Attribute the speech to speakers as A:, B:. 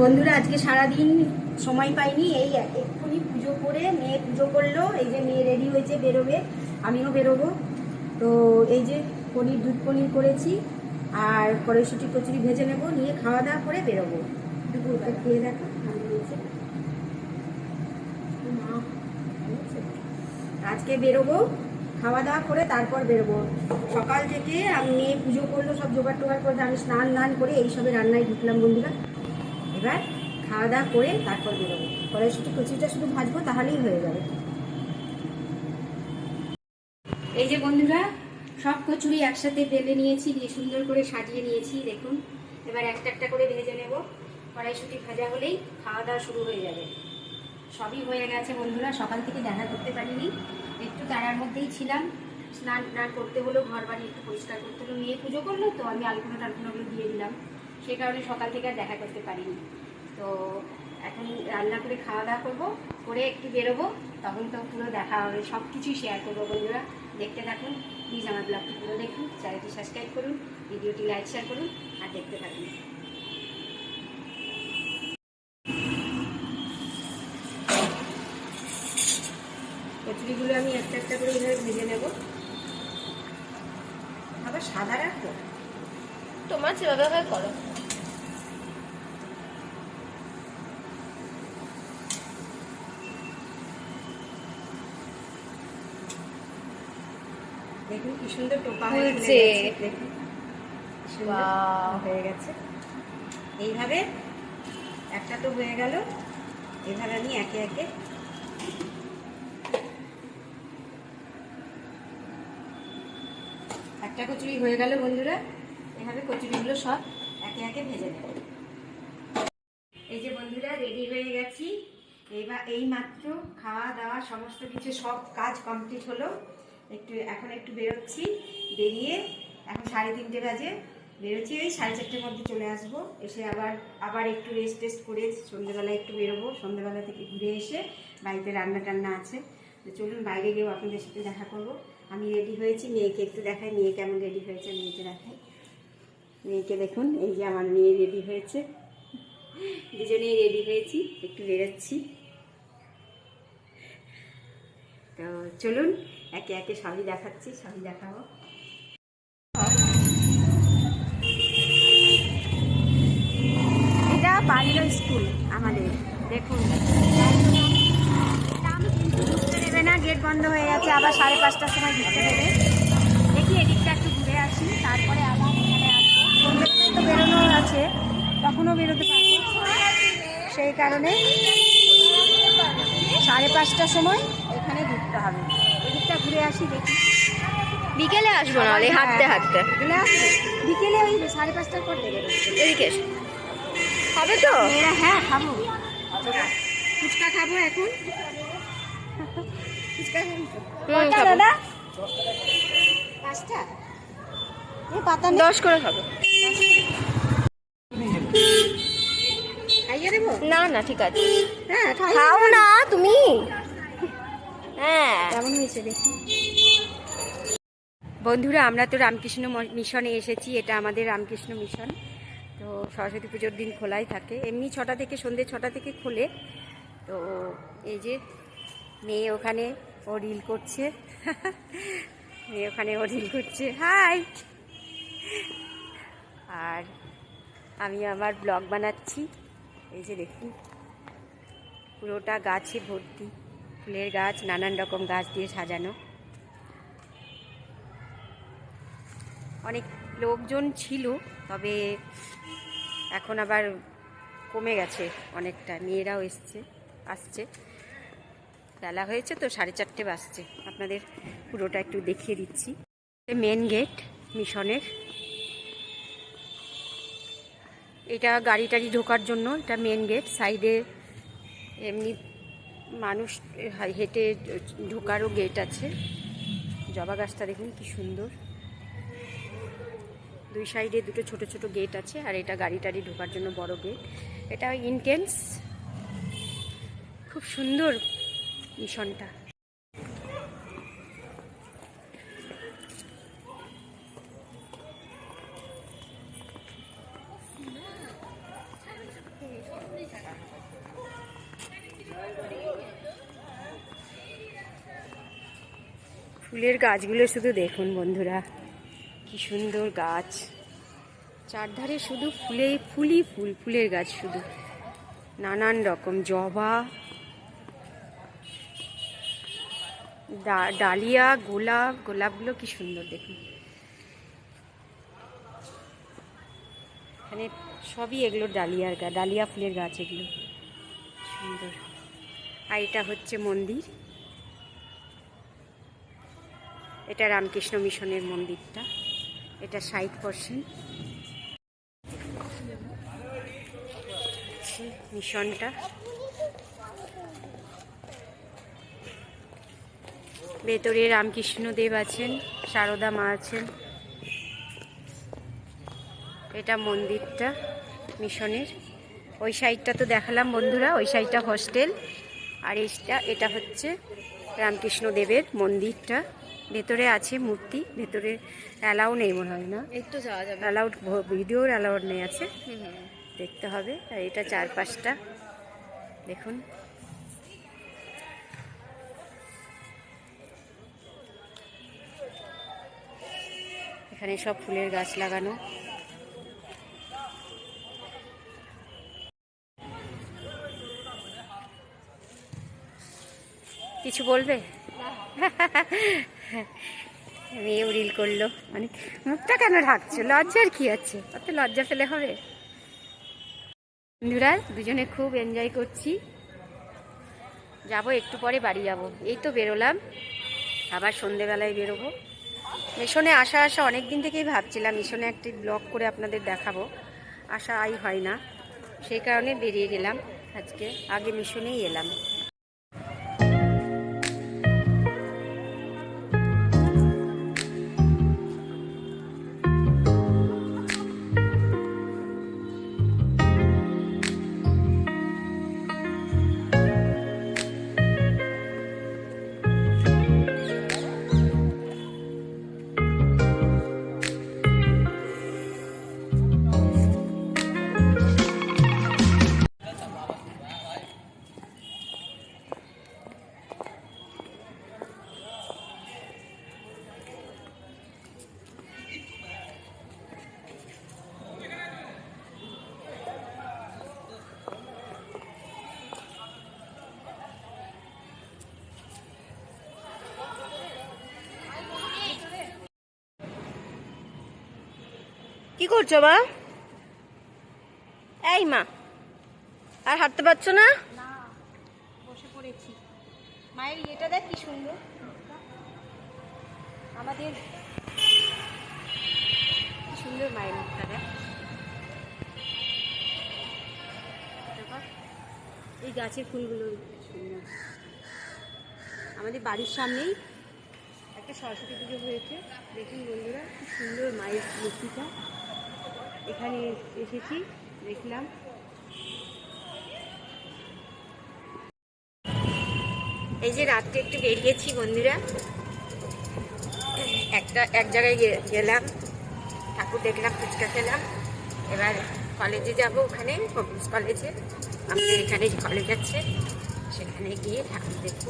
A: বন্ধুরা, আজকে সারাদিন সময় পাইনি, এই এক্ষুনি পুজো করে মেয়ে পুজো করল, এই যে মেয়ে রেডি হয়েছে বেরোবে, আমিও বেরোবো। তো এই যে পনির, দুধ পনির করেছি, আর কড়াইশুটি, কচুরি ভেজে নেব, নিয়ে খাওয়া দাওয়া করে বেরোবো। দুপুরটা খেয়ে দেখো। আজকে বেরোবো খাওয়া দাওয়া করে তারপর বেরোবো। সকাল থেকে আমি পুজো করল, সব জোগাড় টোগাড় করে, আমি স্নান দান করে এইসবে রান্নায় ঢুকলাম বন্ধুরা। এবার খাওয়া দাওয়া করে তারপর বেরোবো। কড়াইশুটি কচুরিটা শুধু ভাজবো, তাহলেই হয়ে যাবে। এই যে বন্ধুরা, সব কচুরি একসাথে বেলে নিয়েছি, দিয়ে সুন্দর করে সাজিয়ে নিয়েছি, দেখুন। এবার একটা একটা করে ভেজে নেব। কড়াইশুটি ভাজা হলেই খাওয়া দাওয়া শুরু হয়ে যাবে। সবই হয়ে গেছে বন্ধুরা, সকাল থেকে দেখা করতে পারিনি। একটু তারার মধ্যেই ছিলাম। স্নান টান করতে হলো ঘর বাড়ি একটু পরিষ্কার করতে হলো, মেয়ে পুজো করল, তো আমি আলপনা টালপনাগুলো দিয়ে দিলাম। সে কারণে সকাল থেকে আর দেখা করতে পারিনি। তো এখন রান্না করে খাওয়া দাওয়া করব, করে একটু বেরোবো, তখন তো পুরো দেখা হবে সব কিছুই শেয়ার করব বন্ধুরা। দেখতে থাকুন প্লিজ আমার ব্লগটি পুরো দেখুন চ্যানেলটি সাবস্ক্রাইব করুন, ভিডিওটি লাইক শেয়ার করুন, আর দেখতে থাকুন। কচুরিগুলো আমি একটা একটা করে এইভাবে ভেজে নেব। আবার সাদা রাখব?
B: তোমার যেভাবে করো।
A: কি সুন্দর টোপা হয়ে. হয়ে গেছে। এইভাবে একটা তো হয়ে গেল। এভাবে আমি একে একে একটা কচুরি হয়ে গেল বন্ধুরা। এভাবে কচুরিগুলো সব একে একে ভেজে নেব। এই যে বন্ধুরা রেডি হয়ে গেছি। এইবার এই মাত্র খাওয়া দাওয়া সমস্ত কিছু সব কাজ কমপ্লিট হলো। একটু, এখন একটু বেরোচ্ছি। বেরিয়ে এখন সাড়ে তিনটে বাজে। বেরোচ্ছি ওই সাড়ে চারটের মধ্যে চলে আসব। এসে আবার আবার একটু রেস্ট টেস্ট করে সন্ধ্যেবেলা একটু বেরোবো। সন্ধ্যেবেলা থেকে ঘুরে এসে বাড়িতে রান্না টান্না আছে। তো চলুন বাইরে গিয়েও আপনাদের সাথে দেখা করব। আমি রেডি হয়েছি। মেয়েকে একটু দেখাই। মেয়ে কেমন রেডি হয়েছে? মেয়েকে দেখাই। মেয়েকে দেখুন, এই যে আমার মেয়ে রেডি হয়েছে। দুজনেই রেডি হয়েছি। একটু বেরোচ্ছি। তো চলুন একে একে শাড়ি দেখাচ্ছি, শাড়ি দেখাবো। এটা বালির স্কুল আমাদের, দেখুন। ঢুকতে দেবে না, গেট বন্ধ হয়ে গেছে, আবার সাড়ে পাঁচটার সময় ঢুকতে দেবে। দেখি এদিকটা একটু ঘুরে আসি, তারপরে আবার তো বেরোনো আছে, তখনও বেরোতে পারব সেই কারণে সাড়ে পাঁচটার সময় এখানে ঢুকতে হবে। এদিকটা ঘুরে আসি দেখি।
B: বিকেলে আসব নাহলে হাঁটতে হাঁটতে।
A: বিকেলে আসবে। বিকেলে ওই সাড়ে পাঁচটার পর দেবে
B: এদিকে। হবে তো?
A: মেয়েরা হ্যাঁ খাব। ফুচকা খাব এখন। ফুচকা খাবি। তো?
B: হুম,
A: কটা
B: খাব।
A: দাদা? পাঁচটা? পাতা
B: দশ করে খাব। না না ঠিক আছে।
A: হ্যাঁ
B: খাও না তুমি। হ্যাঁ।
A: কেমন হয়েছে দেখি। বন্ধুরা আমরা তো রামকৃষ্ণ মিশনে এসেছি এটা আমাদের রামকৃষ্ণ মিশন। তো সরস্বতী পুজোর দিন খোলাই থাকে। এমনি ছটা থেকে সন্ধ্যে ছটা থেকে খোলে। তো এই যে মেয়ে ওখানে ও রিল করছে। মেয়ে ওখানে ও রিল করছে। হাই! আর আমি আমার ব্লগ বানাচ্ছি। এই যে দেখুন পুরোটা গাছে ভর্তি। ফুলের গাছ, নানান রকম গাছ দিয়ে সাজানো। অনেক লোকজন ছিল, তবে এখন আবার কমে গেছে অনেকটা। মেয়েরাও এসছে, আসছে। বেলা হয়েছে তো, সাড়ে চারটে বাজছে। আপনাদের পুরোটা একটু দেখিয়ে দিচ্ছি। মেন গেট মিশনের। এটা গাড়ি টাড়ি ঢোকার জন্য, এটা মেন গেট সাইডে এমনি মানুষ হেঁটে ঢোকারও গেট আছে। জবা গাছটা দেখুন কি সুন্দর। দুই সাইডে দুটো ছোট ছোট গেট আছে, আর এটা গাড়ি টাড়ি ঢোকার জন্য বড় গেট এটা ইনটেন্স খুব সুন্দর মিশনটা। ফুলের গাছগুলো শুধু দেখুন বন্ধুরা। কি সুন্দর গাছ। চারধারে শুধু ফুলে, ফুলই ফুল, ফুলের গাছ শুধু। নানান রকম জবা ডালিয়া, গোলাপ, গোলাপগুলো কি সুন্দর দেখুন। এখানে সবই এগুলো ডালিয়ার গাছ ডালিয়া ফুলের গাছ এগুলো। সুন্দর। আর এটা হচ্ছে মন্দির। এটা রামকৃষ্ণ মিশনের মন্দিরটা। এটা ষাট পার্সেন্ট মিশনটা। ভেতরে রামকৃষ্ণ দেব আছেন, সারদা মা আছেন। এটা মন্দিরটা, মিশনের। ওই সাইডটা তো দেখালাম বন্ধুরা, ওই সাইডটা হস্টেল আর এইটা, এটা হচ্ছে রামকৃষ্ণ দেবের মন্দিরটা। ভেতরে আছে মূর্তি ভেতরে অ্যালাউ নেই মনে হয় না।
B: একটু যাওয়া যাবে।
A: অ্যালাউড ভিডিওর অ্যালাউড নেই আছে। দেখতে হবে। আর এটা চারপাশটা। দেখুন। এখানে সব ফুলের গাছ লাগানো। কিছু বলবে? মেয়েও রিল করল। মানে মুখটা কেন ঢাকছো? লজ্জার কি আছে? অত লজ্জা ফেলে হবে? বন্ধুরা, দুজনে খুব এনজয় করছি। যাব, একটু পরে বাড়ি যাব। এই তো বেরোলাম। আবার সন্ধেবেলায় বেরোবো। মিশনে আসা আসা অনেক দিন থেকেই ভাবছিলাম, মিশনে একটি ব্লগ করে আপনাদের দেখাবো। আসা আই হয় না। সেই কারণে বেরিয়ে গেলাম। আজকে আগে মিশনেই এলাম। কি করছ মা? এই মা, আর হাঁটতে পারছ না?
B: বসে পড়েছি। মায়ের ইয়েটা দেখ কি সুন্দর।
A: আমাদের সুন্দর মায়ের মুখটা দেখ। এই গাছের ফুলগুলো সুন্দর। আমাদের বাড়ির সামনেই একটা সরস্বতী পুজো হয়েছে। দেখুন বন্ধুরা, কি সুন্দর মায়ের মূর্তিটা। এখানে এসেছি, দেখলাম। এই যে রাত্রে একটু বেরিয়েছি বন্ধুরা। একটা, এক জায়গায় গেলাম, ঠাকুর দেখলাম, ফুচকা খেলাম। এবার কলেজে যাব ওখানে কলেজে। আমাদের এখানে কলেজ আছে, সেখানে গিয়ে ঠাকুর দেখব।